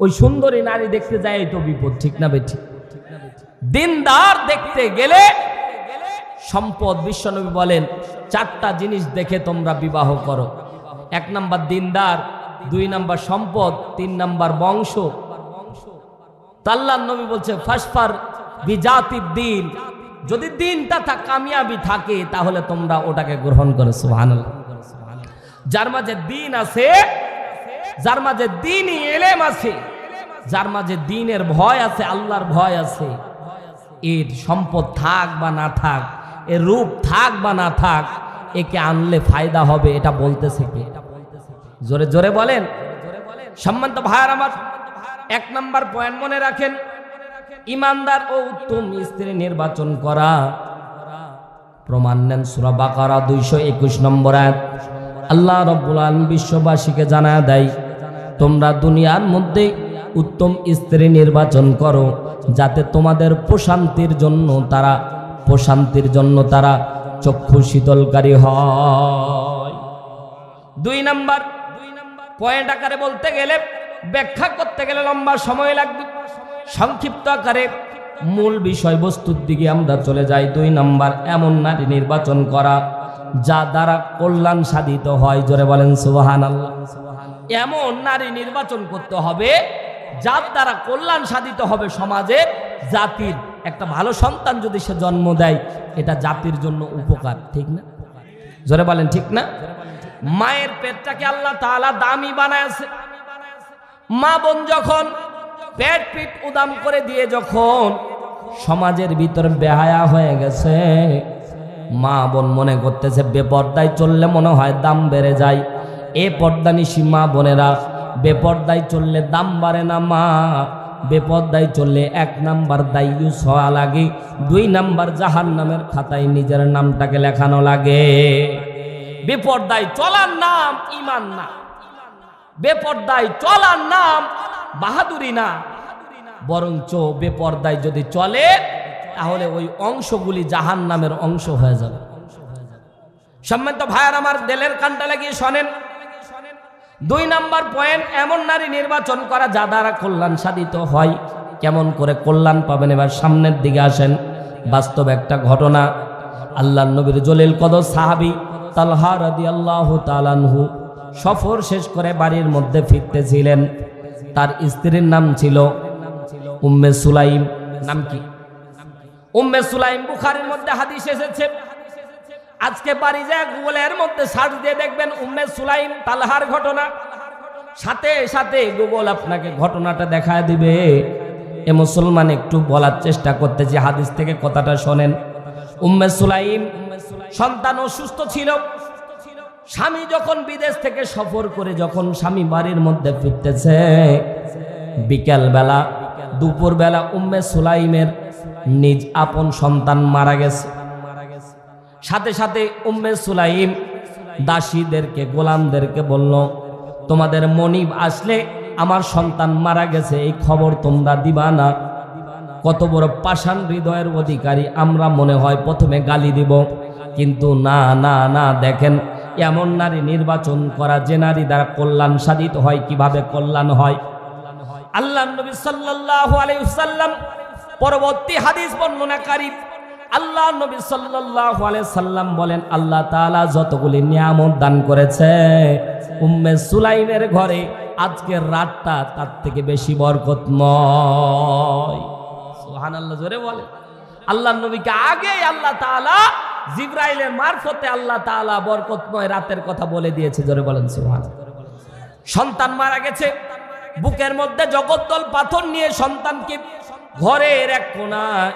ওই সুন্দরী নারী দেখতে যায় তো বিপদ, ঠিক না বেঠি দিনদার দেখতে গেলে সম্পদ, বিশ্বনবী বলেন, চারটা জিনিস দেখে তোমরা বিবাহ করো। এক নাম্বার দিনদার, দুই নাম্বার সম্পদ, তিন নাম্বার বংশ। তাল্লাহ নবী বলছে ফাসফার বিজাতির দিন। যদি দিনটা তা কামিয়াবি থাকে, তাহলে তোমরা ওটাকে গ্রহণ করো, সুবহানাল্লাহ। যার মাঝে দিন আছে যার মাঝে দিনই এলেম আছে, যার মাঝে দিনের ভয় আছে, আল্লাহর ভয় আছে, এর সম্পদ থাক বা না থাক, এর রূপ থাক বা না থাক, একে আনলে ফায়দা হবে এটা বলতেছে কি? জোরে জোরে বলেন। সম্মানিত ভাইয়ার আমার, এক নম্বর পয়েন্ট মনে রাখেন, ইমানদার ও উত্তম স্ত্রী নির্বাচন করা। প্রমাণ নেন সুরা বাকারা দুইশো একুশ নম্বর আয়াত। আল্লাহ রব্বুল আলম বিশ্ববাসীকে জানা দেয় তোমরা দুনিয়ার মধ্যে উত্তম স্ত্রী নির্বাচন করো, যাতে তোমাদের প্রশান্তির জন্য তারা, প্রশান্তির জন্য তারা চক্ষু শীতলকারী হয়। দুই নাম্বার পয়েন্ট আকারে বলতে গেলে, ব্যাখ্যা করতে গেলে লম্বা সময় লাগবে। সংক্ষিপ্ত আকারে মূল বিষয়বস্তুর দিকে আমরা চলে যাই। দুই নাম্বার, এমন নারী নির্বাচন করা, যা দ্বারা কল্যাণ সাধিত হয়। জোরে বলেন সুবাহান আল্লাহ এমন নারী নির্বাচন করতে হবে, যার দ্বারা কল্যাণ সাধিত হবে সমাজের জাতির একটা ভালো সন্তান যদি সে জন্ম দেয়, এটা জাতির জন্য উপকার, ঠিক না? জোরে বলেন, ঠিক না? মায়ের পেটটাকে আল্লাহ তাআলা দামি বানায়ছে মা বোন যখন পেট পিট উদাম করে দিয়ে যখন সমাজের ভিতর বেহায়া হয়ে গেছে, মা বোন মনে করতেছে, বেপর্দায় চললে মনে হয় দাম বেড়ে যায়। এ পর্দানিসী মা বোনেরা, বেপর্দায় চললে দাম বাড়ে না মা, বেপর্দায় চললে এক নাম্বার দায়ুস হওয়া লাগে, দুই নাম্বার জাহান নামের খাতায় নিজের নামটাকে লেখানো লাগে। বেপর্দায় চলার নাম ইমান না, বেপর্দায় চলার নাম বাহাদুরি না, বরঞ্চ বেপর্দায় যদি চলে, তাহলে ওই অংশগুলি জাহান নামের অংশ হয়ে যাবে। সম্মানিত ভাইয়ার, আমার দেলের কানটা লাগিয়ে শোনেন। দুই নাম্বার পয়েন্ট এমন নারী নির্বাচন করা যা দ্বারা কল্যাণ সাধিত হয়। কেমন করে কল্যাণ পাবেন? এবার সামনের দিকে আসেন। বাস্তব একটা ঘটনা। আল্লাহ নবীর জলিল কদ সাহাবি তালহা আল্লাহ তালানহু সফর শেষ করে বাড়ির মধ্যে ফিরতেছিলেন। তার স্ত্রীর নাম ছিল উম্মে সুলাইম। নাম কি? উম্মে সুলাইম বুখারের মধ্যে হাদিস এসেছে। আজকে বাড়ি যায় গুগলের মধ্যে সার্চ দিয়ে দেখবেন উম্মে সুলাইম তালহার ঘটনা। সাথে সাথে গুগল আপনাকে ঘটনাটা দেখায় দিবে। এ মুসলমান একটু বলার চেষ্টা করতে যে হাদিস থেকে কথাটা শোনেন। উম্মে সুলাইম সন্তান অসুস্থ ছিল। স্বামী যখন বিদেশ থেকে সফর করে যখন স্বামী বাড়ির মধ্যে ফিরতেছে বিকেল বেলা দুপুর বেলা উম্মে সুলাইমের নিজ আপন সন্তান মারা গেছে। সাথে সাথে উম্মে সুলাইম দাসীদেরকে, গোলামদেরকে বলল, তোমাদের মনিব আসলে আমার সন্তান মারা গেছে, এই খবর তোমরা দিবা না। কত বড় পাষাণ হৃদয়ের অধিকারী আমরা মনে হয় প্রথমে গালি দিব। কিন্তু না না না, দেখেন, এমন নারী নির্বাচন করা যে নারী দ্বারা কল্যাণ সাধিত হয়, কীভাবে কল্যাণ হয়? আল্লাহ নবী সাল্লাল্লাহু আলাইহি ওয়াসাল্লাম পরবর্তী হাদিস বর্ণনাকারী আল্লাহ নবী সাল্লাল্লাহু আলাইহি সাল্লাম বলেন, আল্লাহ তাআলা যতগুলি নিয়ামত দান করেছে উম্মে সুলাইমের ঘরে আজকের রাতটা তার থেকে বেশি বরকতময়। সুবহানাল্লাহ, জোরে বলে আল্লাহ নবীকে আগে আল্লাহ তাআলা জিব্রাইলের মারফতে আল্লাহ তাআলা বরকতময় রাতের কথা বলে দিয়েছে, জোরে বলেন সুবহানাল্লাহ। সন্তান মারা গেছে, বুকের মধ্যে জগদ্দল পাথর নিয়ে সন্তানকে ঘরের এক কোনায়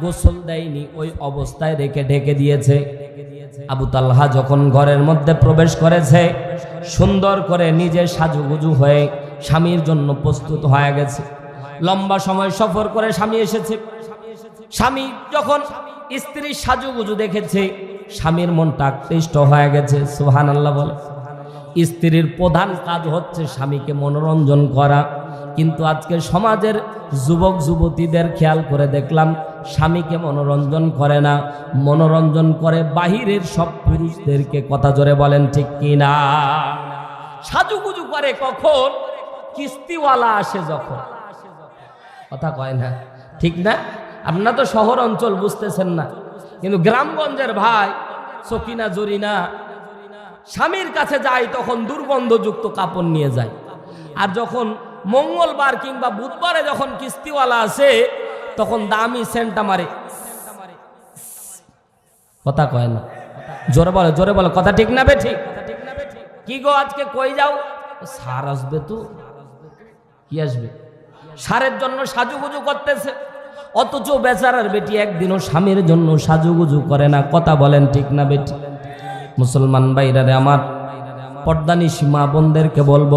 গোসল দেয়নি, ওই অবস্থায় রেখে ঢেকে দিয়েছে। আবু তালহা যখন ঘরের মধ্যে প্রবেশ করেছে, সুন্দর করে নিজে সাজুগুজু হয়ে স্বামীর জন্য প্রস্তুত হয়ে গেছে। লম্বা সময় সফর করে স্বামী এসেছে। স্বামী যখন স্ত্রীর সাজুগুজু দেখেছে, স্বামীর মনটা আকৃষ্ট হয়ে গেছে সুহান আল্লাহ বলে। স্ত্রীর প্রধান কাজ হচ্ছে স্বামীকে মনোরঞ্জন করা। কিন্তু আজকে সমাজের যুবক যুবতীদের খেয়াল করে দেখলাম স্বামীকে মনোরঞ্জন করে না। মনোরঞ্জন করে বাহিরের সব পুরুষদেরকে কথা জোরে বলেন, ঠিক কিনা সাজুগুজু করে কখন? কিস্তিওয়ালা আসে যখন। কথা কয় না। ঠিক না? আপনারা তো শহর অঞ্চল বুঝতেছেন না। কিন্তু গ্রামগঞ্জের ভাই, সকিনা, জরিনা, স্বামীর কাছে যায়, তখন দুর্গন্ধযুক্ত কাপড় নিয়ে যায়। আর যখন মঙ্গলবার কিংবা বুধবারে যখন কিস্তিওয়ালা আসে তখন দামি সেন্টা মারে। কথা কয় না। জোরে বলে জোরে বলে, কথা ঠিক না বে ঠিক? কি গো আজকে কই যাও? সার আসবে তো। কি আসবে? সারের জন্য সাজুগুজু করতেছে। অথচ বেচারার বেটি একদিনও স্বামীর জন্য সাজুগুজু করে না। কথা বলেন ঠিক না বেটি মুসলমান বাইরারে আমার পর্দানি সীমা বোনদেরকে বলব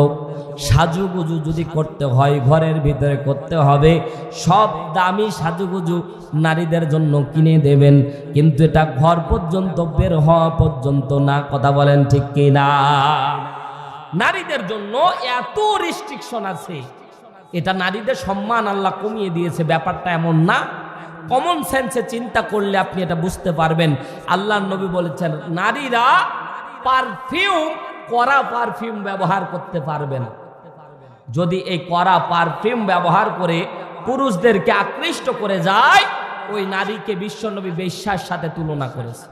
সাজুগুজু যদি করতে হয়, ঘরের ভিতরে করতে হবে, সব দামি সাজুগুজু নারীদের জন্য কিনে দেবেন। কিন্তু এটা ঘর পর্যন্ত বের হওয়া পর্যন্ত না, কথা বলেন ঠিক কি না? নারীদের জন্য এত রেস্ট্রিকশন আছে। এটা নারীদের সম্মান আল্লাহ কমিয়ে দিয়েছে, ব্যাপারটা এমন না। কমন সেন্সে চিন্তা করলে আপনি এটা বুঝতে পারবেন। আল্লাহ নবী বলেছেন, নারীরা পারফিউম করা পারফিউম ব্যবহার করতে পারবে না। যদি এই কড়া পারফিউম ব্যবহার করে পুরুষদেরকে আকৃষ্ট করে যায়, ওই নারীকে বিশ্বনবী বিশ্বাস সাথে তুলনা করেছে।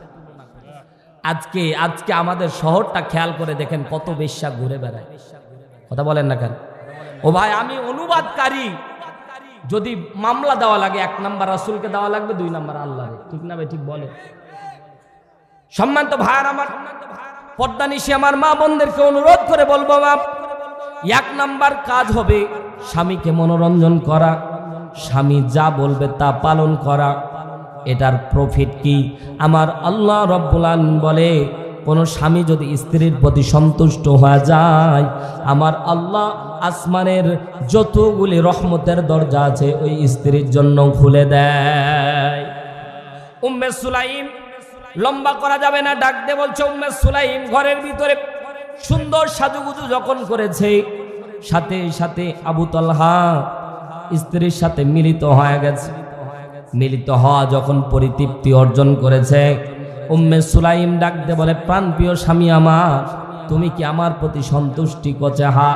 আজকে আজকে আমাদের শহরটা খেয়াল করে দেখেন কত বেশ্যা ঘুরে বেড়ায়। কথা বলেন না কেন? ও ভাই, আমি অনুবাদকারী। যদি মামলা দেওয়া লাগে, এক নাম্বার রাসুলকে দেওয়া লাগবে, দুই নাম্বার আল্লাহ ঠিক না ভাই, ঠিক বলে? সম্মান তো ভাইয়ার আমার পদ্মানিশি আমার মা বোনদেরকে অনুরোধ করে বলব, বাপ এক নাম্বার কাজ হবে স্বামীকে মনোরঞ্জন করা। স্বামী যা বলবে তা পালন করা। এটার প্রফিট কি? আমার আল্লাহ রব্বুলান বলে, কোনো স্বামী যদি স্ত্রীর প্রতি সন্তুষ্ট হয়ে যায়, আমার আল্লাহ আসমানের যতগুলি রহমতের দরজা আছে, ওই স্ত্রীর জন্য খুলে দেয়। উম্মে সুলাইম লম্বা করা যাবে না, ডাক দে বলছে, উম্মে সুলাইম, ঘরের ভিতরে সুন্দর সাজুগুজু যখন করেছে, সাথে সাথে আবু তলহা স্ত্রীর সাথে মিলিত হয়ে গেছে। মিলিত হওয়া যখন পরিতৃপ্তি অর্জন করেছে, উম্মে সুলাইম ডাক দে বলে প্রাণপ্রিয় স্বামী আমার, তুমি কি আমার প্রতি সন্তুষ্টি করছে? হা,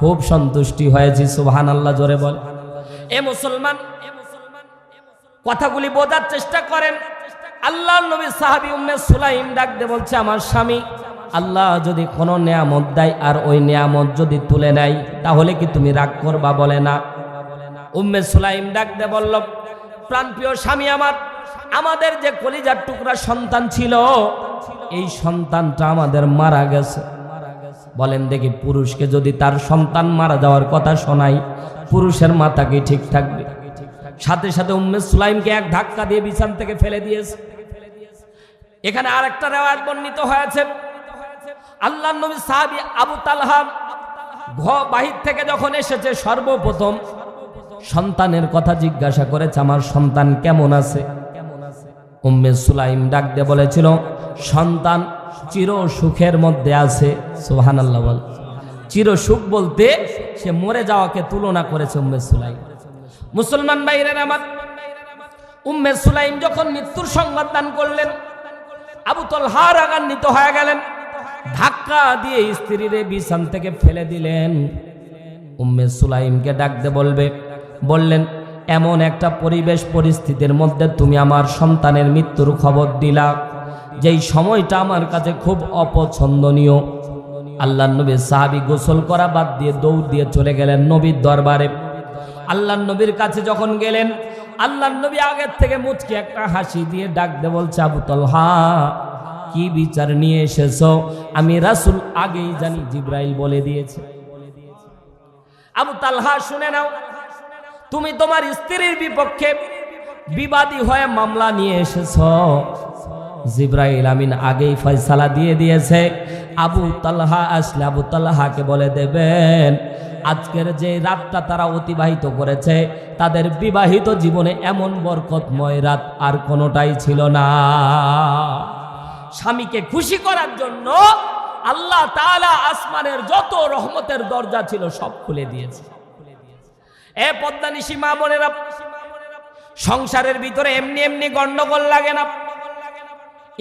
খুব সন্তুষ্টি হয়েছি সুবহান আল্লাহ জোরে বল। এ মুসলমান, কথাগুলি বোঝার চেষ্টা করেন। আল্লাহ নবী সাহাবি উম্মে সুলাইম ডাক দে বলছে, আমার স্বামী আল্লাহ যদি কোনো নিয়ামত দেয় আর ওই নিয়ামত যদি তুলে নেয়, তাহলে কি তুমি রাগ করবা বলে না? উম্মে সুলাইম ডাক দে বলল, প্রাণপ্রিয় স্বামী আমার, আমাদের যে কলিজার টুকরা সন্তান ছিল, এই সন্তানটা আমাদের মারা গেছে। বলেন দেখি পুরুষকে যদি তার সন্তান মারা যাওয়ার কথা শোনাই, পুরুষের মাথা কি ঠিক থাকবে? সাথে সাথে উম্মে সুলাইমকে এক ধাক্কা দিয়ে বিছান থেকে ফেলে দিয়েছে। এখানে আরেকটা রেওয়াজ বর্ণিত হয়েছে আল্লাহ নবী সাহাবী আবু তালহা বাহির থেকে যখন এসেছে, সর্বপ্রথম সন্তানের কথা জিজ্ঞাসা করেছে, আমার সন্তান কেমন আছে? উম্মে সুলাইম ডাক দিয়ে বলেছিল, সন্তান চির সুখের মধ্যে আছে। সোহান আল্লাহ বল। চির সুখ বলতে সে মরে যাওয়াকে তুলনা করেছে উম্মে সুলাইম। মুসলমান ভাইরের আমার, উম্মে সুলাইম যখন মৃত্যুর সংবাদ দান করলেন, আবু তলহা রাগান্বিত হয়ে গেলেন। ধাক্কা দিয়ে স্ত্রীরে বিছান থেকে ফেলে দিলেন। উম্মে সুলাইমকে ডাকতে বলবে, বললেন, এমন একটা পরিবেশ পরিস্থিতির মধ্যে তুমি আমার সন্তানের মৃত্যুর খবর দিলা। যেই সময়টা আমার কাছে খুব অপছন্দনীয়। আল্লাহ নবী সাহাবি গোসল করা বাদ দিয়ে দৌড় দিয়ে চলে গেলেন নবীর দরবারে। আল্লাহ নবীর কাছে যখন গেলেন আল্লাহ নবী আগের থেকে মুচকি একটা হাসি দিয়ে ডাক দে বলছে, আবু তলহা কি বিচার নিয়ে এসেছ? আমি রাসুল আগেই জানি, জিব্রাইল বলে দিয়েছে। আবু তালহা, শুনে নাও। তুমি তোমার স্ত্রীর বিপক্ষে বিবাদী হয়ে মামলা নিয়ে এসেছ। জিব্রাইল আমিন আগেই ফয়সালা দিয়ে দিয়েছে। আবু তালহা আসলে আবু তালহাকে বলে দেবেন, আজকের যে রাতটা তারা অতিবাহিত করেছে, তাদের বিবাহিত জীবনে এমন বরকতময় রাত আর কোনোটাই ছিল না। স্বামীকে খুশি করার জন্য আল্লাহ তাআলা আসমানের যত রহমতের দরজা ছিল সব খুলে দিয়েছে। এ পদ্মানিশি মা বোনেরা, সংসারের ভিতরে এমনি এমনি গন্ডগোল লাগে না।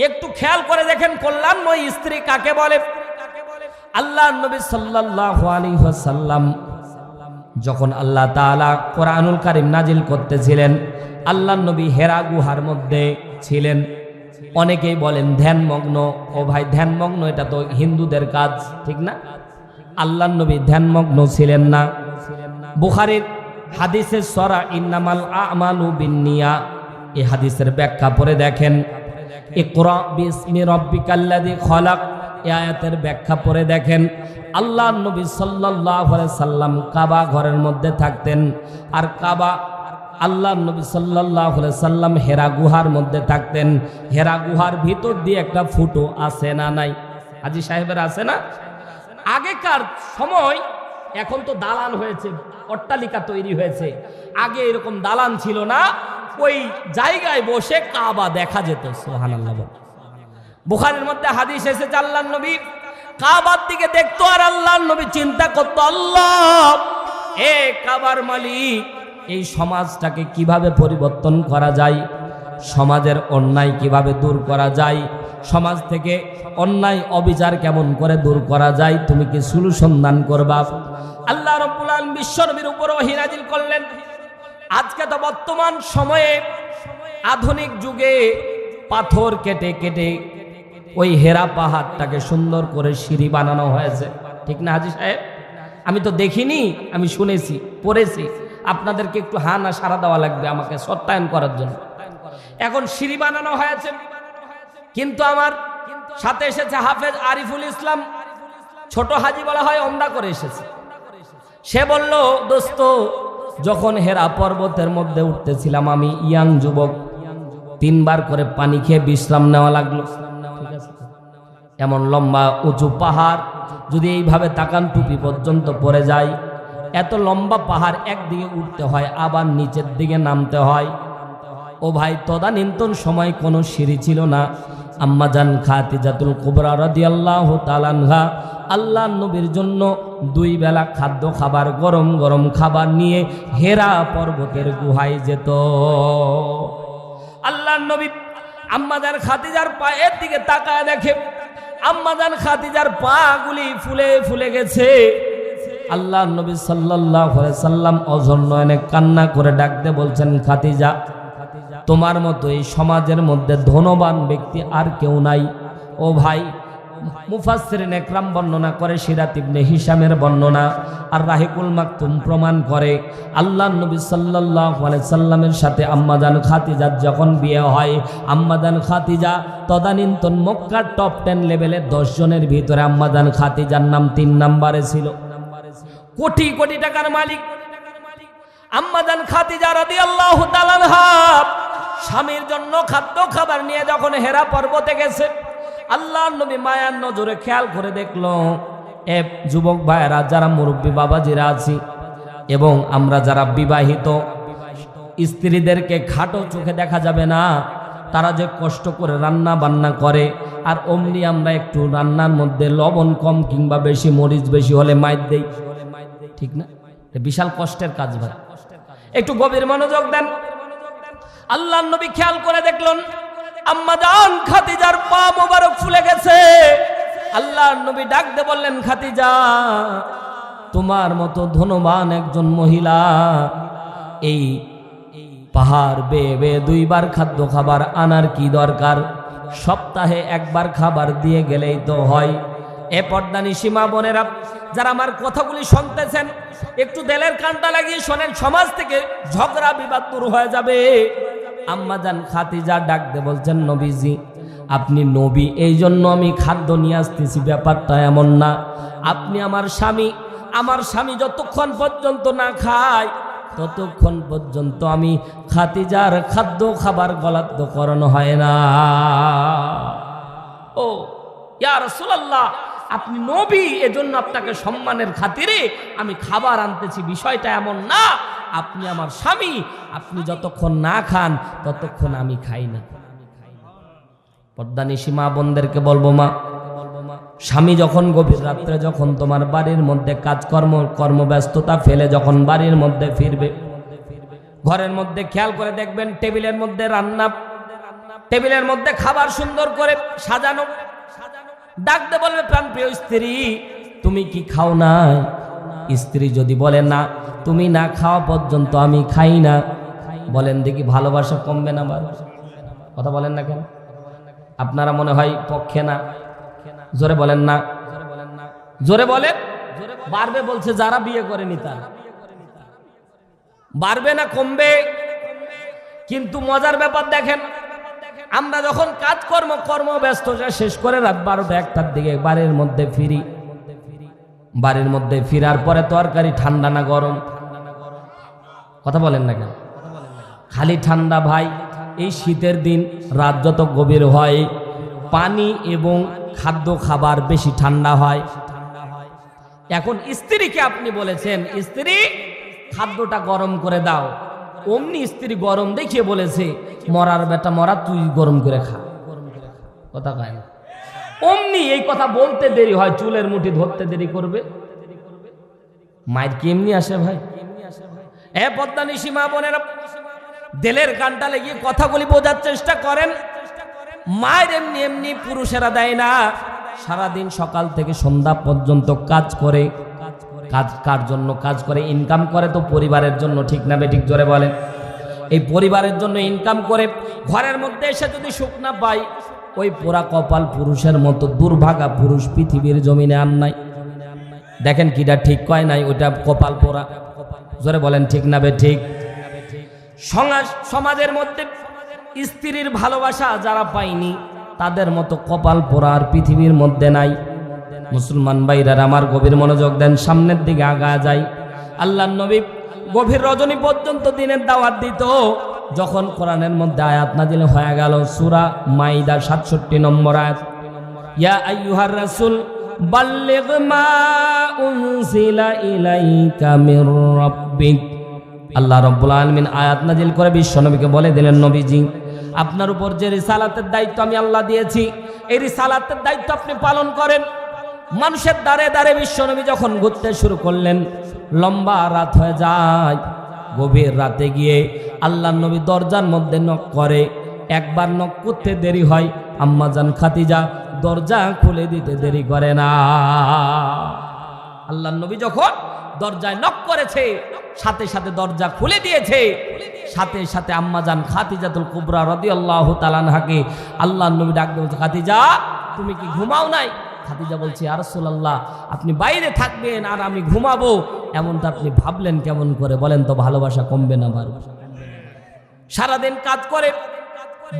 একটু খেয়াল করে দেখেন কল্যাণময় স্ত্রী কাকে বলে? আল্লাহ নবী সাল্লাল্লাহু আলাইহি ওয়াসাল্লাম যখন আল্লাহ তাআলা কোরআনুল কারিম নাজিল করতেছিলেন আল্লাহ নবী হেরা গুহার মধ্যে ছিলেন। অনেকেই বলেন ধ্যানমগ্ন। ও ভাই, ধ্যানমগ্ন এটা তো হিন্দুদের কাজ, ঠিক না? আল্লাহ নবী ধ্যানমগ্ন ছিলেন না। বুখারির হাদিসের সরা ইন্নামাল আমালু বিনিয়া এই হাদিসের ব্যাখ্যা পরে দেখেন। এই আয়াতের ব্যাখ্যা পরে দেখেন। আল্লাহ নবী আলাইহি সাল্লাম কাবা ঘরের মধ্যে থাকতেন। আর কাবা আল্লাহ নবী আলাইহি সাল্লাম হেরা গুহার মধ্যে থাকতেন। হেরা গুহার ভিতর দিয়ে একটা ফুটো আছে না নাই? হাজি সাহেবের আছে না? আগেকার সময় এখন তো দালান হয়েছে, অট্টালিকা তৈরি হয়েছে। আগে এরকম দালান ছিল না, ওই জায়গায় বসে কাবা দেখা যেত সোহান আল্লাহ বুখারের মধ্যে হাদিস এসেছে, আল্লাহ নবী কাবার দিকে দেখতো আর আল্লাহ নবী চিন্তা করতো, আল্লাহ, এ কাবার মালিক এই সমাজটাকে কীভাবে পরিবর্তন করা যায়? সমাজের অন্যায় কীভাবে দূর করা যায়? সমাজ থেকে অন্যায় অবিচার কেমন করে দূর করা যায়? তুমি কি সুলুসন্ধান করবা? আল্লাহ রব্বুল আলামিন বিশ্বনবীর উপর হিরাজিল করলেন। আজকে তো বর্তমান সময়ে আধুনিক যুগে পাথর কেটে কেটে ওই হেরা পাহাড়টাকে সুন্দর করে সিঁড়ি বানানো হয়েছে। ঠিক না হাজি সাহেব? আমি তো দেখিনি, আমি শুনেছি, পড়েছি। আপনাদেরকে একটু হা না সারা দেওয়া লাগবে আমাকে সত্যায়ন করার জন্য। এখন সিঁড়ি বানানো হয়েছে। কিন্তু আমার সাথে এসেছে হাফেজ আরিফুল ইসলাম। ছোট হাজি বলা হয়, ওমরা করে এসেছে। সে বলল, দোস্ত, যখন হেরা পর্বতের মধ্যে উঠতেছিলাম আমি, ইয়াং যুবক, তিনবার করে পানি খেয়ে বিশ্রাম নেওয়া লাগল। এমন লম্বা, উঁচু পাহাড়, যদি এইভাবে তাকান টুপি পর্যন্ত পড়ে যায় এত লম্বা পাহাড় একদিকে উঠতে হয়, আবার নিচের দিকে নামতে হয়। ও ভাই, তদানীন্তন সময় কোনো সিঁড়ি ছিল না। আম্মাজান খাতিজাতুল কুবরা রাদিয়াল্লাহু তাআলাহা আল্লাহ নবীর জন্য দুই বেলা খাদ্য খাবার, গরম গরম খাবার নিয়ে হেরা পর্বতের গুহায় যেত। আল্লাহ নবী আম্মাজান খাতিজার পায়ের দিকে তাকায় দেখে আম্মাজান খাতিজার পা গুলি ফুলে ফুলে গেছে। আল্লাহ নবী আলাইহি সাল্লাম অজন্নয়নে কান্না করে ডাকতে বলছেন খাতিজা তোমার মতো এই সমাজের মধ্যে ধনবান ব্যক্তি আর কেউ নাই। ও ভাই, মুফাসসিরিন একরাম বর্ণনা করে সিরাত ইবনে হিশামের বর্ণনা আর রাহিকুল মাকতুম প্রমাণ করে। আল্লাহ নবী সাল্লাল্লাহু আলাইহি সাল্লামের সাথে আম্মাজান খাতিজার যখন বিয়ে হয় আম্মাজান খাতিজা তদানীন্তন মক্কার টপ টেন লেভেলের দশ জনের ভিতরে আম্মাজান খাতিজার নাম তিন নাম্বারে ছিল। কোটি কোটি টাকার মালিক। আম্মাজান খাতিজা রাদিয়াল্লাহু তাআলা স্বামীর জন্য খাদ্য খাবার নিয়ে যখন হেরা পর্বতে গেছে আল্লাহ নবী মায়ার নজরে খেয়াল করে দেখল, এ যুবক ভাইয়েরা, যারা মুরব্বী বাবাজিরা আছি এবং আমরা যারা বিবাহিত, স্ত্রীদেরকে খাটো চোখে দেখা যাবে না, তারা যে কষ্ট করে রান্না বান্না করে, আর অমনি আমরা একটু রান্নার মধ্যে লবণ কম কিংবা বেশি মরিচ বেশি হলে মাইর দেই ঠিক না? বিশাল কষ্টের কাজ ভাই। একটু গভীর মনোযোগ দেন। আল্লাহ নবী খেয়াল করে দেখলেন, আম্মা জান খাতিজার পা মোবারক ফুলে গেছে। আল্লাহ নবী ডাক দে বললেন খাতিজা তোমার মতো ধনবান একজন মহিলা এই পাহাড় বেয়ে বেয়ে দুইবার খাদ্য খাবার আনার কি দরকার? সপ্তাহে একবার খাবার দিয়ে গেলেই তো হয়। এ পর্দানি সীমা বোনেরা, যারা আমার কথাগুলি শুনতেছেন, একটু দেলের কানটা লাগিয়ে শোনেন, সমাজ থেকে ঝগড়া বিবাদ দূর হয়ে যাবে। আম্মা যান খাতিজা ডাক দে বলছেন, নবীজি, আপনি নবী এই জন্য আমি খাদ্য নিয়ে আসতেছি, ব্যাপারটা এমন না। আপনি আমার স্বামী আমার স্বামী যতক্ষণ পর্যন্ত না খায়, ততক্ষণ পর্যন্ত আমি খাতিজার খাদ্য খাবার গলাদ্য করানো হয় না। ও, ইয়া রাসূলুল্লাহ আপনি নবী, এজন্য আপনাকে সম্মানের খাতিরে আমি খাবার আনতেছি। বিষয়টা এমন না, আপনি আমার স্বামী, আপনি যতক্ষণ না খান, ততক্ষণ আমি খাই না। পর্দানিশী মা বোনদেরকে বলব মা, স্বামী যখন গভীর রাত্রে যখন তোমার বাড়ির মধ্যে কাজকর্ম, কর্মব্যস্ততা ফেলে যখন বাড়ির মধ্যে ফিরবে, ঘরের মধ্যে খেয়াল করে দেখবেন টেবিলের মধ্যে রান্না, টেবিলের মধ্যে খাবার সুন্দর করে সাজানো ডাকতে বলবে, প্রাণ প্রিয় স্ত্রী, তুমি কি খাও না? স্ত্রী যদি বলে, না, তুমি না খাওয়া পর্যন্ত আমি খাই না। বলেন, দেখি ভালোবাসা কমবে না আবার? কথা বলেন না কেন? আপনারা মনে হয় পক্ষে না। জোরে বলেন না। জোরে বলেন। বাড়বে বলছে, যারা বিয়ে করেনি তারা বাড়বে না, কমবে। কিন্তু মজার ব্যাপার দেখেন আমরা যখন কাজকর্ম, কর্ম ব্যস্ত শেষ করে রাত বারোটা একটার দিকে বাড়ির মধ্যে ফিরি। বাড়ির মধ্যে ফিরার পরে তরকারি ঠান্ডা না গরম? কথা বলেন না কেন? খালি ঠান্ডা ভাই, এই শীতের দিন রাত যত গভীর হয়, পানি এবং খাদ্য খাবার বেশি ঠান্ডা হয়। এখন স্ত্রীকে আপনি বলেছেন, স্ত্রী, খাদ্যটা গরম করে দাও। অমনি স্ত্রী গরম দেখিয়ে বলেছে, মরার বেটা, মরা, তুই গরম করে খা। কথা কয় না। অমনি এই কথা বলতে দেরি হয়, চুলের মুঠি ধরতে দেরি করবে। মায়ের কি এমনি আসে ভাই? এ পদ্মানি সীমা বোনেরা দেলের কানটা লেগে কথাগুলি বোঝার চেষ্টা করেন। মায়ের এমনি এমনি পুরুষেরা দেয় না, সারাদিন সকাল থেকে সন্ধ্যা পর্যন্ত কাজ করে। কাজ, কার জন্য কাজ করে ইনকাম করে তো পরিবারের জন্য, ঠিক না বেঠিক জোরে বলেন। এই পরিবারের জন্য ইনকাম করে, ঘরের মধ্যে এসে যদি সুখ না পাই ওই পোড়া কপাল পুরুষের মতো দুর্ভাগা পুরুষ পৃথিবীর জমিনে আর নাই। দেখেন কিটা ঠিক কয় নাই, ওইটা কপাল পোড়া। জোরে বলেন, ঠিক না বে, ঠিক? সমাজ, সমাজের মধ্যে স্ত্রীর ভালোবাসা যারা পায়নি, তাদের মতো কপাল পোড়া আর পৃথিবীর মধ্যে নাই। মুসলমান ভাইরার আমার গভীর মনোযোগ দেন, সামনের দিকে আগা যায় আল্লাহ নবী গভীর রজনী পর্যন্ত দিনের দাওয়াত দিত। যখন কোরআনের মধ্যে আয়াত নাজিল হয়ে গেল, সুরা মাইদা সাতষট্টি নম্বর আয়াত। ইয়া আইয়ুহার রাসূল, বাল্লিগ মা উনজিলা ইলাইকা মির রাব্বিক। আল্লাহ রব্বুল আলমিন আয়াত নাজিল করে বিশ্বনবীকে বলে দিলেন, নবীজি, আপনার উপর যে রিসালাতের দায়িত্ব আমি আল্লাহ দিয়েছি, এই রিসালাতের দায়িত্ব আপনি পালন করেন। মানুষের দ্বারে দ্বারে বিশ্বনবী যখন ঘুরতে শুরু করলেন, লম্বা রাত হয়ে যায়। গভীর রাতে গিয়ে আল্লাহ নবী দরজার মধ্যে নক করে, একবার নক করতে দেরি হয় আম্মাজান খাতিজা দরজা খুলে দিতে দেরি করে না। আল্লাহ নবী যখন দরজায় নক করেছে, সাথে সাথে দরজা খুলে দিয়েছে, সাথে সাথে আম্মাজান খাতিজাতুল কুবরা রদি আল্লাহ তালানহাকে আল্লাহ নবী ডাক খাতিজা তুমি কি ঘুমাও নাই? খাতিজা বলছে আরসুল্লাহ আপনি বাইরে থাকবেন আর আমি ঘুমাবো। এমনটা আপনি ভাবলেন কেমন করে? বলেন তো, ভালোবাসা কমবে না বাড়বে সারাদিন কাজ করে,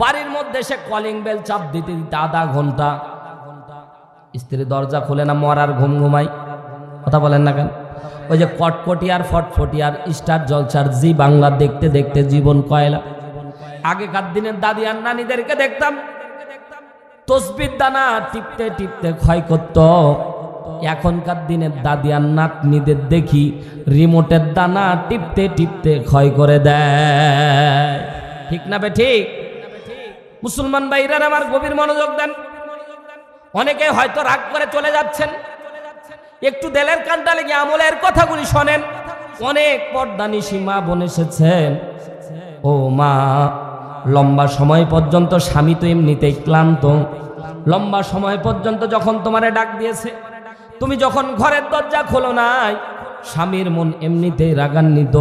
বাড়ির মধ্যে সে কলিং বেল চাপ দিতে দিতে আধা ঘণ্টা। স্ত্রী দরজা খুলে না, মরার ঘুম ঘুমাই কথা বলেন না কেন? ওই যে কটকটিয়ার ফটফটিয়ার স্টার জলসার জি বাংলা দেখতে দেখতে জীবন কয়লা। আগেকার দিনের দাদি আর নানিদেরকে দেখতাম তসবির দানা টিপতে টিপতে ক্ষয় করত। এখনকার দিনের দাদি আর নাতনিদের দেখি রিমোটের দানা টিপতে টিপতে ক্ষয় করে দেয়। ঠিক না বে ঠিক? মুসলমান ভাইরা আমার গভীর মনোযোগ দেন। অনেকে হয়তো রাগ করে চলে যাচ্ছেন। একটু দেলের কানটা লেগে আমলের কথাগুলি শোনেন। অনেক পর্দানি সীমা বোন এসেছেন। ও মা লম্বা সময় পর্যন্ত স্বামী তো এমনিতেই ক্লান্ত। লম্বা সময় পর্যন্ত যখন তোমারে ডাক দিয়েছে, তুমি যখন ঘরের দরজা খোলো নাই, স্বামীর মন এমনিতেই রাগান্বিত।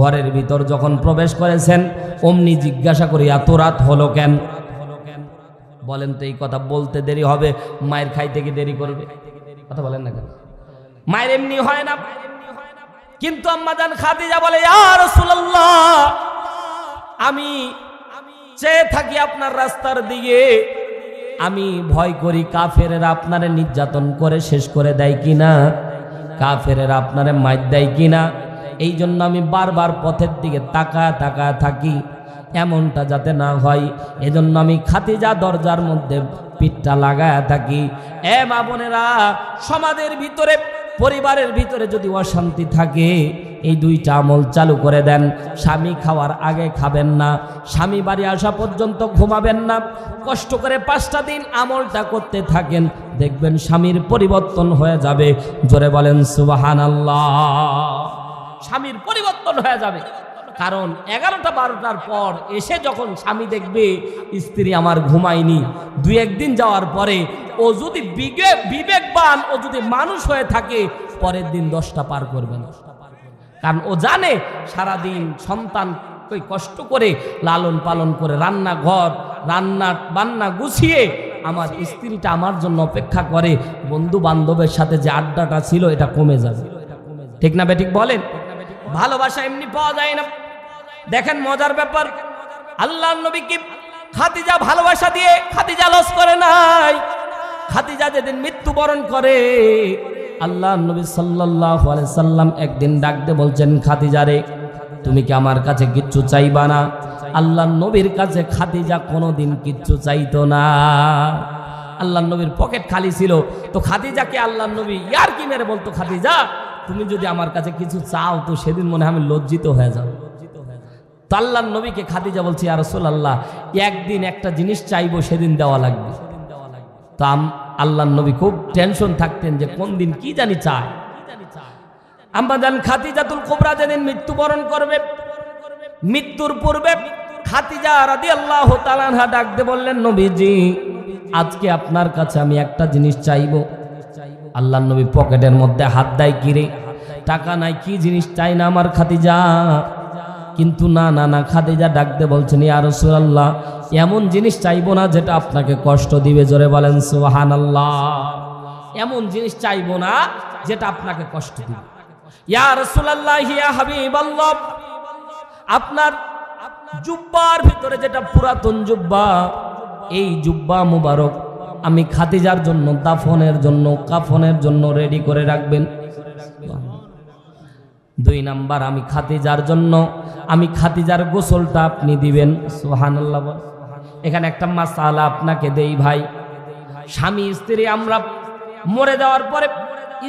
ঘরের ভিতর যখন প্রবেশ করেছেন, অমনি জিজ্ঞাসা করি, এত রাত হলো কেন? বলেন তো এই কথা, বলতে দেরি হবে, মায়ের খাইতে কি দেরি করবে? কথা বলেন না কেন? মায়ের এমনি হয় না। কিন্তু আম্মাজান খাদিজা বলে আর আমি চেয়ে থাকি আপনার রাস্তার দিকে। আমি ভয় করি কাফেরেরা আপনারে নির্যাতন করে শেষ করে দেয় কিনা? কাফেরেরা আপনারে মার দেয় কিনা? এই জন্য আমি বারবার পথের দিকে তাকায় তাকায় থাকি, এমনটা যাতে না হয়। এজন্য আমি খাতিজা দরজার মধ্যে পিঠটা লাগায় থাকি। এ মা বোনেরা, সমাজের ভিতরে, পরিবারের ভিতরে যদি অশান্তি থাকে এই দুইটা আমল চালু করে দেন। স্বামী খাওয়ার আগে খাবেন না, স্বামী বাড়ি আসা পর্যন্ত ঘুমাবেন না। কষ্ট করে পাঁচটা দিন আমলটা করতে থাকেন, দেখবেন স্বামীর পরিবর্তন হয়ে যাবে। জোরে বলেন সুবাহান স্বামীর পরিবর্তন হয়ে যাবে। কারণ এগারোটা বারোটার পর এসে যখন স্বামী দেখবে, স্ত্রী আমার ঘুমায়নি, দুই একদিন যাওয়ার পরে ও যদি বিবেক বিবেকবান, ও যদি মানুষ হয়ে থাকে, পরের দিন দশটা পার করবে না। কারণ ও জানে সারাদিন সন্তান কষ্ট করে লালন পালন করে রান্না ঘর রান্না বান্না গুছিয়ে আমার স্ত্রীটা আমার জন্য অপেক্ষা করে বন্ধু বান্ধবের সাথে যে আড্ডাটা ছিল এটা কমে যাবে। ঠিক না বেঠিক বলেন? ভালোবাসা এমনি পাওয়া যায় না। দেখেন মজার ব্যাপার, আল্লাহ নবী কি খাদিজা ভালোবাসা দিয়ে খাদিজা লস করে নাই? খাদিজা যেদিন মৃত্যুবরণ করে আল্লাহ নবী আলাইহি সাল্লাম একদিন ডাকতে বলছেন, খাদিজা রে, তুমি কি আমার কাছে কিচ্ছু চাইবা না? আল্লাহ নবীর কাছে খাদিজা কোনোদিন কিচ্ছু চাইতো না। আল্লাহ নবীর পকেট খালি ছিল। তো খাদিজাকে আল্লাহ নবী ইয়ার কি মেরে বলতো, খাদিজা, তুমি যদি আমার কাছে কিছু চাও, তো সেদিন মনে হয় আমি লজ্জিত হয়ে যাও তো আল্লাহ নবীকে খাদিজা বলছি আর আল্লাহ একদিন একটা জিনিস চাইব, সেদিন দেওয়া লাগবে। তো আল্লাহ নবী খুব টেনশন থাকতেন যে কোন দিন কি জানি চায়। আম্মাজান খাতিজাতুল কোবরা যেদিন মৃত্যুবরণ করবে, মৃত্যুর পূর্বে খাতিজা আল্লাহ ডাকতে বললেন, নবীজি, আজকে আপনার কাছে আমি একটা জিনিস চাইব। আল্লাহ নবী পকেটের মধ্যে হাত দেয় কিরে টাকা নাই, কি জিনিস না আমার খাতিজা কিন্তু না না না, খাদিজা ডাকতে বলছেন, ইয়া রাসূলুল্লাহ, এমন জিনিস চাইব না যেটা আপনাকে কষ্ট দিবে। জোরে বলেন, সুবহানাল্লাহ, এমন জিনিস চাইব না যেটা আপনাকে কষ্ট দিবে। ইয়া রাসূলুল্লাহ, ইয়া হাবিবাল্লাহ, আপনার জুব্বার ভিতরে যেটা পুরাতন জুব্বা, এই জুব্বা মুবারক আমি খাদিজার জন্য, দাফনের জন্য, কাফনের জন্য রেডি করে রাখবেন। দুই নাম্বার, আমি খাতিজার জন্য আমি খাতিজার গোসলটা আপনি দিবেন। সুহানাল্লাহ। এখানে একটা মাসালা আপনাকে দেই ভাই। স্বামী, স্ত্রী, আমরা মরে যাওয়ার পরে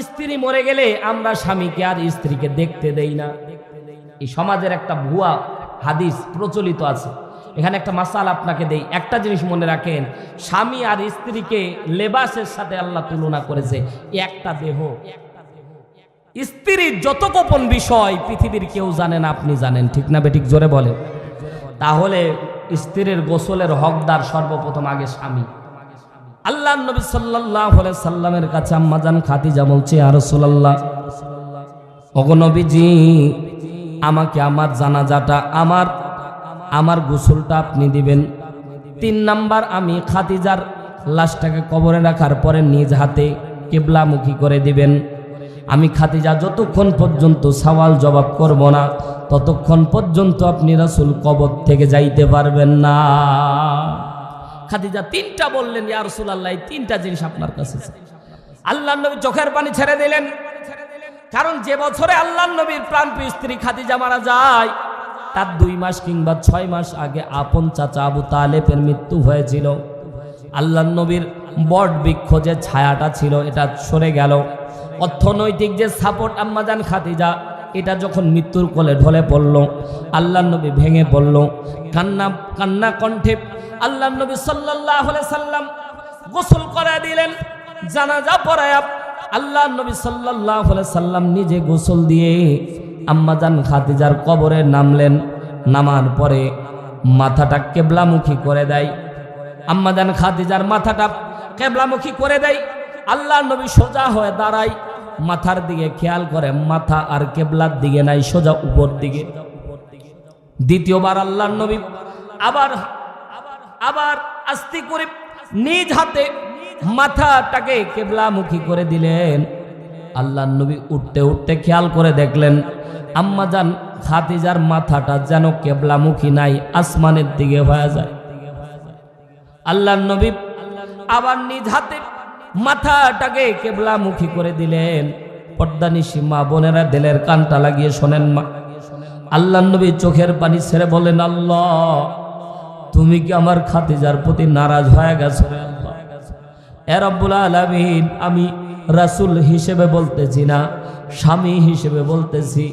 স্ত্রী মরে গেলে আমরা স্বামীকে আর স্ত্রীকে দেখতে দেই না। এই সমাজের একটা ভুয়া হাদিস প্রচলিত আছে। এখানে একটা মাসাল আপনাকে দেই। একটা জিনিস মনে রাখেন, স্বামী আর স্ত্রীকে লেবাসের সাথে আল্লাহ তুলনা করেছে। একটা দেহ। স্ত্রীর যত গোপন বিষয় পৃথিবীর কেউ জানেন আপনি জানেন, ঠিক না বেঠিক জোরে বলেন? তাহলে স্ত্রীর গোসলের হকদার সর্বপ্রথম আগে স্বামী। আল্লাহ নবী সাল্লাহ সাল্লামের কাছে আম্মাজান খাতিজা বলছে আর সোল্লাহ অগনবীজি আমাকে আমার জানাজাটা, আমার আমার গোসলটা আপনি দিবেন। তিন নাম্বার, আমি খাতিজার লাশটাকে কবরে রাখার পরে নিজ হাতে কেবলামুখী করে দিবেন। আমি খাতিজা যতক্ষণ পর্যন্ত সওয়াল জবাব করব না, ততক্ষণ পর্যন্ত আপনি রাসুল কবর থেকে যাইতে পারবেন না। খাদিজা তিনটা বললেন, ইয়া রাসূলুল্লাহ, এই তিনটা জিনিস আপনার কাছে। আল্লাহ নবী চোখের পানি ছেড়ে দিলেন। কারণ যে বছরে আল্লাহ নবীর প্রাণপ্রিয় স্ত্রী খাদিজা মারা যায়, তার দুই মাস কিংবা ছয় মাস আগে আপন চাচা আবু তালেবের মৃত্যু হয়েছিল। আল্লাহ নবীর বট বৃক্ষ যে ছায়াটা ছিল, এটা সরে গেল। অর্থনৈতিক যে সাপোর্ট আম্মাজান খাদিজা, এটা যখন মৃত্যুর কোলে ঢলে পড়ল আল্লাহ নবী ভেঙে পড়ল, কান্না কান্না কণ্ঠে আল্লাহ নবী সাল্লাহ সাল্লাম গোসল করে দিলেন, জানাজা পড়ায় আল্লাহ নবী সাল্লাহ সাল্লাম নিজে গোসল দিয়ে আম্মাজান খাদিজার কবরে নামলেন, নামার পরে মাথাটা কেবলামুখী করে দেয়। আম্মাজান খাদিজার মাথাটা কেবলামুখী করে দেয়। আল্লাহ নবী সোজা হয়ে দাঁড়ায় মাথার দিকে খেয়াল করে, মাথা আর কেবলার দিকে নাই, সোজা উপর দিকে। দ্বিতীয়বার আল্লাহ নবী আবার আবার আস্তে করে নিজ হাতে মাথাটাকে কেবলামুখী করে দিলেন। আল্লাহ নবী উঠতে উঠতে খেয়াল করে দেখলেন, আম্মা আম্মাজান খাতিজার মাথাটা যেন কেবলামুখী নাই, আসমানের দিকে হয়ে যায়। আল্লাহ নবী আবার নিজ হাতে মাথাটাকে কেবলামুখী করে দিলেন। পর্দানিসী মা বোনেরা দিলের কানটা লাগিয়ে শোনেন মা। আল্লাহ নবী চোখের পানি ছেড়ে বলেন আল্লাহ, তুমি কি আমার খাতিজার প্রতি নারাজ হয়ে গেছো রে আল্লাহ? এ রব্বুল আলামিন, আমি রাসূল হিসেবে বলতেছি না, স্বামী হিসেবে বলতেছি,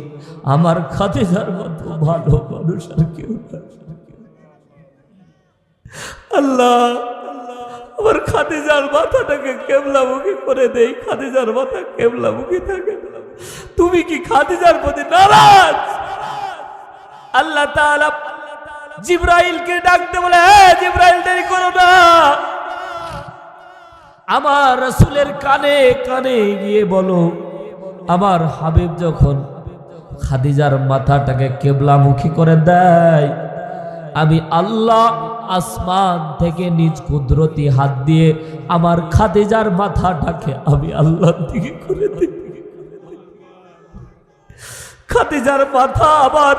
আমার খাতিজার মতো ভালো মানুষ আর কেউ আল্লাহ আমার খাদিজার মাথাটাকে কেবলামুখী করে দেই, খাদিজার মাথা কেবলামুখী থাকে তুমি কি খাদিজার প্রতি নারাজ? আল্লাহ তাআলা জিব্রাইলকে ডাকতে বলে হ্যাঁ জিব্রাইল, দেরি করো না। আমার রসুলের কানে কানে গিয়ে বলো, আমার হাবিব যখন খাদিজার মাথাটাকে কেবলামুখী করে দেয়, আমি আল্লাহ আসমান থেকে নিজ কুদরতি হাত দিয়ে আমার খাদিজার মাথাটাকে আমি আল্লাহর দিকে করে দিই খাদিজার মাথা আবার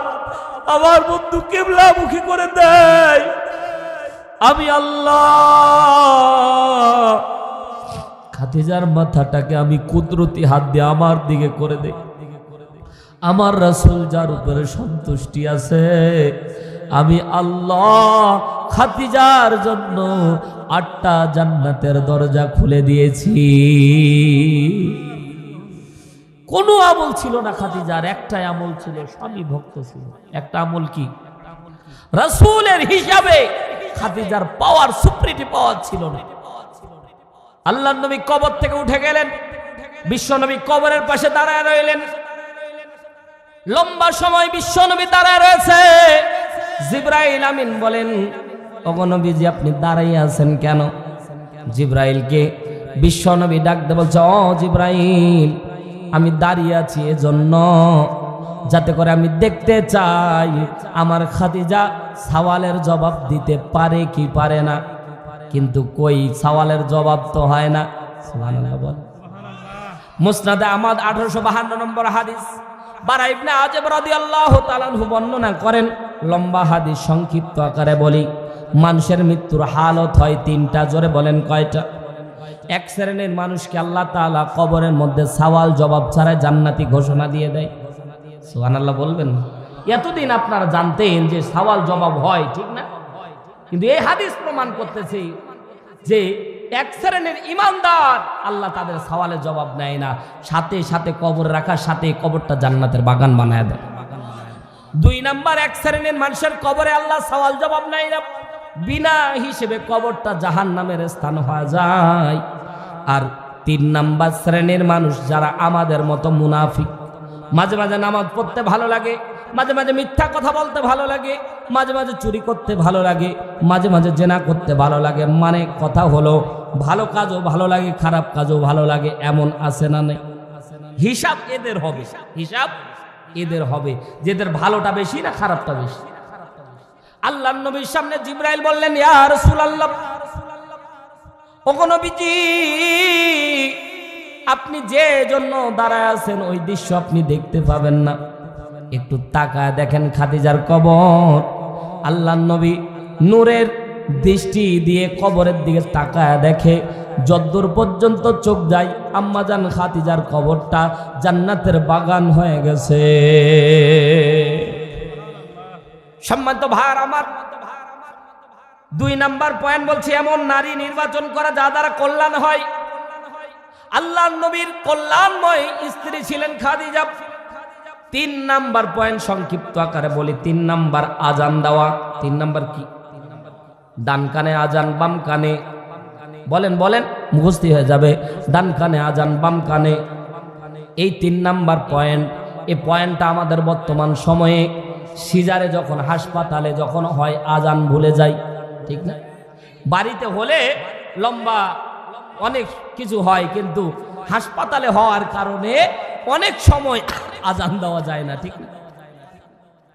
আমার বন্ধু কেবলামুখী করে দেয়। আমি আল্লাহ, খাদিজার মাথাটাকে আমি কুদরতি হাত দিয়ে আমার দিকে করে দেই। আমার রাসূল যার উপরে সন্তুষ্টি আছে আমি আল্লাহ খাতিজার জন্য আটটা জান্নাতের দরজা খুলে দিয়েছি। কোনো আমল ছিল না খাদিজার, একটাই আমল ছিল, স্বামী ভক্ত ছিল। একটা আমল কি? রাসূলের হিসাবে খাদিজার পাওয়ার সুপ্রিটি পাওয়ার ছিল না। আল্লাহ নবী কবর থেকে উঠে গেলেন বিশ্বনবী কবরের পাশে দাঁড়ায় রইলেন। লম্বা সময় বিশ্বনবী দাঁড়ায় রয়েছে। জিব্রাইল আমিন বলেন অগনবীজি আপনি দাঁড়াই আছেন কেন? জিব্রাইলকে বিশ্বনবী ডাকতে বলছে, ও জিব্রাইল, আমি দাঁড়িয়ে আছি এজন্য যাতে করে আমি দেখতে চাই, আমার খাদিজা সওয়ালের জবাব দিতে পারে কি পারে না। কিন্তু কই সওয়ালের জবাব তো হয় না? বল। মুসনাদে আহমদ আঠারোশো বাহান্ন নম্বর হাদিস। বারা ইবনে আজব রাদিয়াল্লাহু তাআলা বর্ণনা করেন, লম্বা হাদিস সংক্ষিপ্ত আকারে বলি, মানুষের মৃত্যুর হালত হয় তিনটা, জোরে বলেন কয়টা? এক শ্রেণির মানুষকে আল্লাহ তাআলা কবরের মধ্যে সওয়াল জবাব ছাড়া জান্নাতি ঘোষণা দিয়ে দেয়। সুবহানাল্লাহ বলবেন এতদিন আপনারা জানতেন যে সওয়াল জবাব হয়, ঠিক না? কিন্তু এই হাদিস প্রমাণ করতেছে যে এক শ্রেণির ইমানদার। আল্লাহ তাদের সওয়ালের জবাব নেয় না। সাথে সাথে কবর রাখার সাথে কবরটা জান্নাতের বাগান বানায় দেয়। দুই নাম্বার, এক শ্রেণির মানুষের কবরে আল্লাহ সওয়াল জবাব নেয় না। বিনা হিসেবে কবরটা জাহান নামের স্থান হয়ে যায়। আর তিন নাম্বার শ্রেণির মানুষ যারা আমাদের মতো মুনাফিক, মাঝে মাঝে নামাজ পড়তে ভালো লাগে মাঝে মাঝে মিথ্যা কথা বলতে ভালো লাগে, মাঝে মাঝে চুরি করতে ভালো লাগে, মাঝে মাঝে জেনা করতে ভালো লাগে। মানে কথা হলো, ভালো কাজও ভালো লাগে, খারাপ কাজও ভালো লাগে, এমন আছে না নেই? হিসাব এদের হবে, হিসাব এদের হবে, যেদের ভালোটা বেশি না খারাপটা বেশি। আল্লাহ নবীর সামনে জিব্রাইল বললেন, ইয়া রাসূলুল্লাহ, ওগো নবীজি, আপনি যে জন্য দাঁড়ায় আছেন, ওই দৃশ্য আপনি দেখতে পাবেন না। একটু তাকায় দেখেন খাদিজার কবর। আল্লাহ নবী নূরের দৃষ্টি দিয়ে কবরের দিকে তাকায় দেখে, যদ্দূর পর্যন্ত চোখ যায় আম্মাজান খাতিজার কবরটা জান্নাতের বাগান হয়ে গেছে। সম্মানিত ভার আমার, দুই নাম্বার পয়েন্ট বলছি, এমন নারী নির্বাচন করা যা দ্বারা কল্যাণ হয়। আল্লাহ নবীর কল্যাণময় স্ত্রী ছিলেন খাদিজা। তিন নাম্বার পয়েন্ট সংক্ষিপ্ত আকারে বলি, তিন নাম্বার আজান দেওয়া। তিন নাম্বার কি? ডান কানে আজান, বাম কানে। বলেন বলেন মুখস্থি হয়ে যাবে। ডান কানে আজান, বাম কানে। এই তিন নাম্বার পয়েন্ট এই পয়েন্টটা আমাদের বর্তমান সময়ে সিজারে যখন হাসপাতালে যখন হয়, আজান ভুলে যায়, ঠিক না? বাড়িতে হলে লম্বা অনেক কিছু হয়, কিন্তু হাসপাতালে হওয়ার কারণে অনেক সময় আজান দেওয়া যায় না, ঠিক না?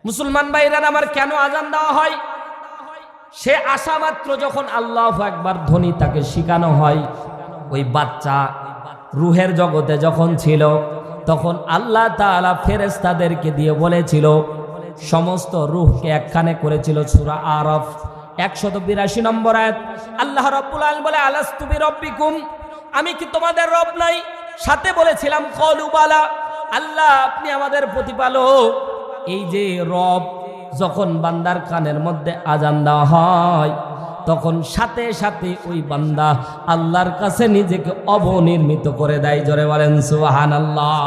মুসলমান ভাইরা আমার কেন আজান দেওয়া হয়? সে আসা মাত্র যখন আল্লাহ একবার ধ্বনি তাকে শিখানো হয়। ওই বাচ্চা রুহের জগতে যখন ছিল, তখন আল্লাহ তাআলা ফেরেশতাদেরকে দিয়ে বলেছিল, সমস্ত রুহকে একখানে করেছিল সূরা আরফ, একশত বিরাশি নম্বর আয়াত। আল্লাহ রব্বুল আল বলে আলাস্তুবি রব্বিকুম আমি কি তোমাদের রব নাই? সাথে বলেছিলাম কলুবালা আল্লাহ, আপনি আমাদের প্রতিপালক। এই যে রব, যখন বান্দার কানের মধ্যে আজান দেওয়া হয়, তখন সাথে সাথে ওই বান্দা আল্লাহর কাছে নিজেকে অবনির্মিত করে দেয়। জোরে বলেন সুহান আল্লাহ